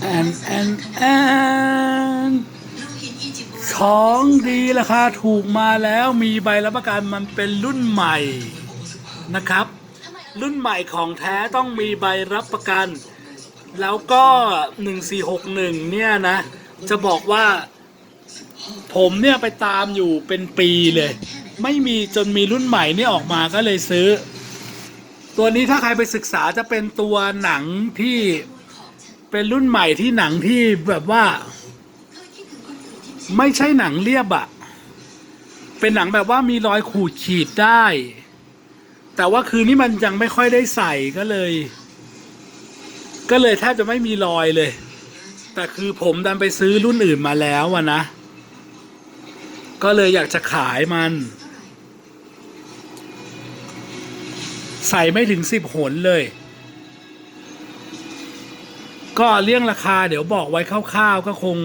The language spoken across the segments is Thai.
แอนแอนแอนของดีราคาถูกมาแล้วมีใบรับประกันมันเป็นรุ่นใหม่นะครับ รุ่นใหม่ของแท้ต้องมีใบรับประกัน แล้วก็ 1461 เนี่ยนะ จะบอกว่า ผมเนี่ยไปตามอยู่เป็นปีเลย ไม่มีจนมีรุ่นใหม่นี่ออกมาก็เลยซื้อ ตัวนี้ถ้าใครไปศึกษาจะเป็นตัวหนังที่ เป็นรุ่นใหม่ที่หนังที่แบบว่า ไม่ใช่หนังเรียบอะเป็นหนังแบบว่ามีรอยขูดขีดได้ แต่ว่าคืนนี้มันยังไม่ค่อยได้ใส่ก็เลย ก็เลยแทบจะไม่มีรอยเลย แต่คือผมดันไปซื้อรุ่นอื่นมาแล้วอะนะ ก็เลยอยากจะขายมัน ใส่ไม่ถึงสิบหนเลย ก็เรื่องราคาเดี๋ยวบอกไว้คร่าวๆก็คง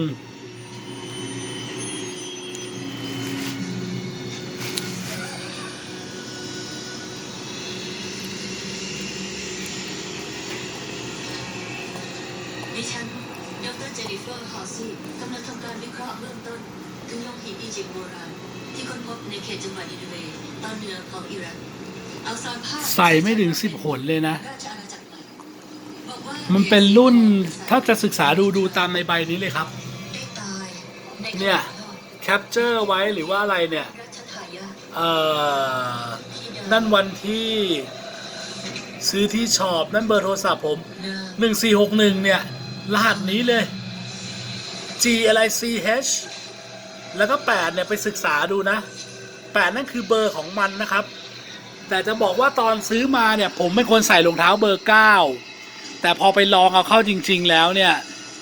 ดิฉันดรเจนิเฟอร์ฮอซี่กำลังทำการวิเคราะห์เบื้องต้น ถึงโลหิตอียิปต์โบราณ ที่ค้นพบในเขตจังหวัดอิเวตอนเหนือของอิรักใส่ไม่ถึงสิบหนเลยนะ ราชอาณา มันเป็นรุ่นถ้าจะศึกษาดูดูตามในใบนี้เลยครับ เนี่ย แคปเจอร์ไว้หรือว่าอะไรเนี่ย เอ่อ นั่นวันที่ซื้อที่ช็อปนั่นเบอร์โทรศัพท์ผมเนื้อ1461เนี่ย รหัสนี้เลย G อะไร C H แล้วก็8เนี่ยไปศึกษาดูนะ8นั่นคือเบอร์ของมันนะครับ แต่จะบอกว่าตอนซื้อมาเนี่ย ผมไม่ควรใส่รองเท้าเบอร์9 แต่พอไปลองเอาเข้าจริง ๆ แล้วเนี่ย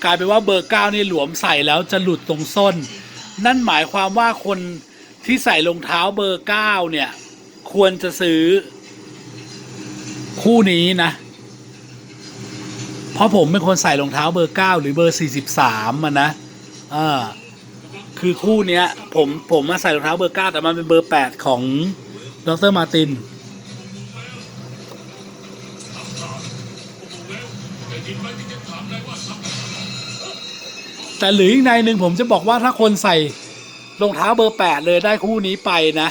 กลายเป็นว่าเบอร์9นี่หลวมใส่แล้วจะหลุดตรงส้น นั่นหมายความว่าคนที่ใส่รองเท้าเบอร์9เนี่ย ควรจะซื้อ คู่นี้นะ เพราะผมเป็นคนใส่รองเท้าเบอร์9หรือเบอร์43มันนะเออคือคู่เนี้ย ผมผมมาใส่รองเท้าเบอร์9แต่มันเป็นเบอร์8ของดรมาร์ติน แต่หรืออีกในหนึ่งผมจะบอกว่าถ้าคนใส่รองเท้าเบอร์8เลยได้คู่นี้ไปนะ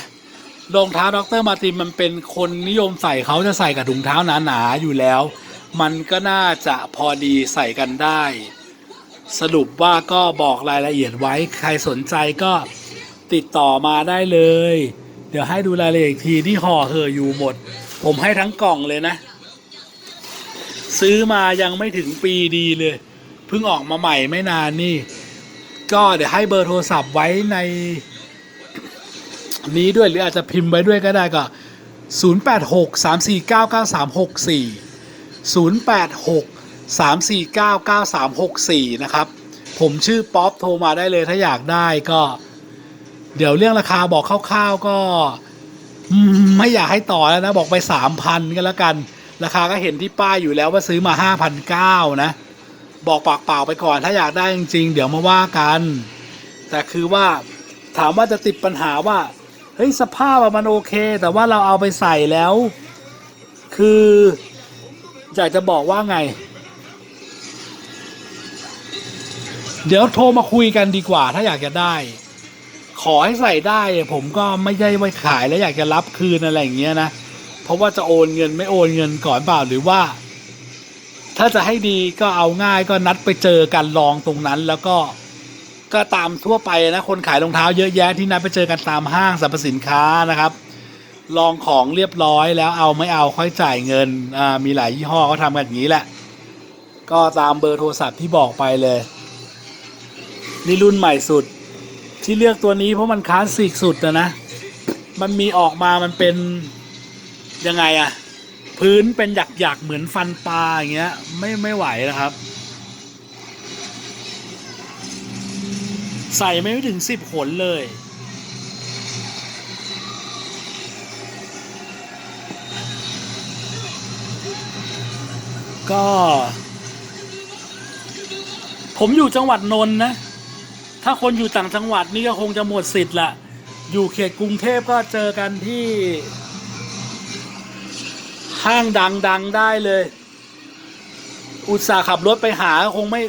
รองเท้าดรมาร์มาตินมันเป็นคนนิยมใส่เขาจะใส่กับถุงเท้าหนาๆอยู่แล้ว มันก็น่าจะพอดีใส่กันได้ สรุปว่าก็บอกรายละเอียดไว้ใครสนใจก็ติดต่อมาได้เลย เดี๋ยวให้ดูรายละเอียดทีที่ห่อเหออยู่หมด ผมให้ทั้งกล่องเลยนะ ซื้อมายังไม่ถึงปีดีเลย เพิ่งออกมาใหม่ไม่นานนี่ ก็เดี๋ยวให้เบอร์โทรศัพท์ไว้ใน นี้ด้วยหรืออาจจะพิมพ์ไว้ด้วยก็ได้ก็ 086 349 9364 086 349 9364 นะครับ ผมชื่อป๊อปโทรมาได้เลยถ้าอยากได้ก็ เดี๋ยวเรื่องราคาบอกคร่าวๆก็ ไม่อยากให้ต่อแล้วนะ บอกไป 3,000 ก็แล้วกัน ราคาก็เห็นที่ป้ายอยู่แล้วว่าซื้อมา 5,900 นะ บอกปากเปล่าไปก่อน ถ้าอยากได้จริง ๆ เดี๋ยวมาว่ากัน แต่คือว่าถามว่าจะติดปัญหาว่า เฮ้ย สภาพมันโอเค แต่ว่าเราเอาไปใส่แล้ว คืออยากจะบอกว่าไง เดี๋ยวโทรมาคุยกันดีกว่า ถ้าอยากจะได้ ขอให้ใส่ได้ผมก็ไม่ได้ไว้ขายแล้วอยากจะรับคืนอะไรอย่างเงี้ยนะ เพราะว่าจะโอนเงินไม่โอนเงินก่อนเปล่าหรือว่า ถ้าจะให้ดีก็เอาง่ายก็นัดไปเจอกันลองตรงนั้น แล้วก็ก็ตามทั่วไปนะคนขายรองเท้าเยอะแยะที่นัดไปเจอกันตามห้างสรรพสินค้านะครับ ลองของเรียบร้อยแล้วเอาไม่เอาค่อยจ่ายเงินอ่ามีหลายยี่ห้อเขาทำกันอย่างนี้แหละ ก็ตามเบอร์โทรศัพท์ที่บอกไปเลยนี่รุ่นใหม่สุด ที่เลือกตัวนี้เพราะมันคลาสสิกสุดนะนะ มันมีออกมามันเป็น ยังไงอะพื้นเป็นหยักๆเหมือนฟันปลาอย่างเงี้ย ไม่ไม่ไหวนะครับ ใส่ไม่ถึงสิบขนเลย ก็ ผมอยู่จังหวัดนนท์นะ ถ้าคนอยู่ต่างจังหวัดนี่ก็คงจะหมดสิทธิ์ละอยู่เขตกรุงเทพก็เจอกันที่ ห้างดังๆได้เลย อุตส่าห์ขับรถไปหาคงไม่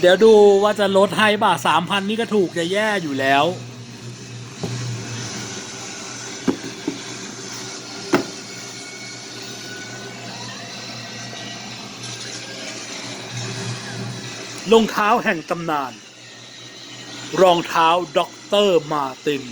เดี๋ยวดูว่าจะลดให้บ่าสามพันนี่ก็ถูกจะแย่อยู่แล้วรองเท้าแห่งตำนาน รองเท้าด็อกเตอร์มาติน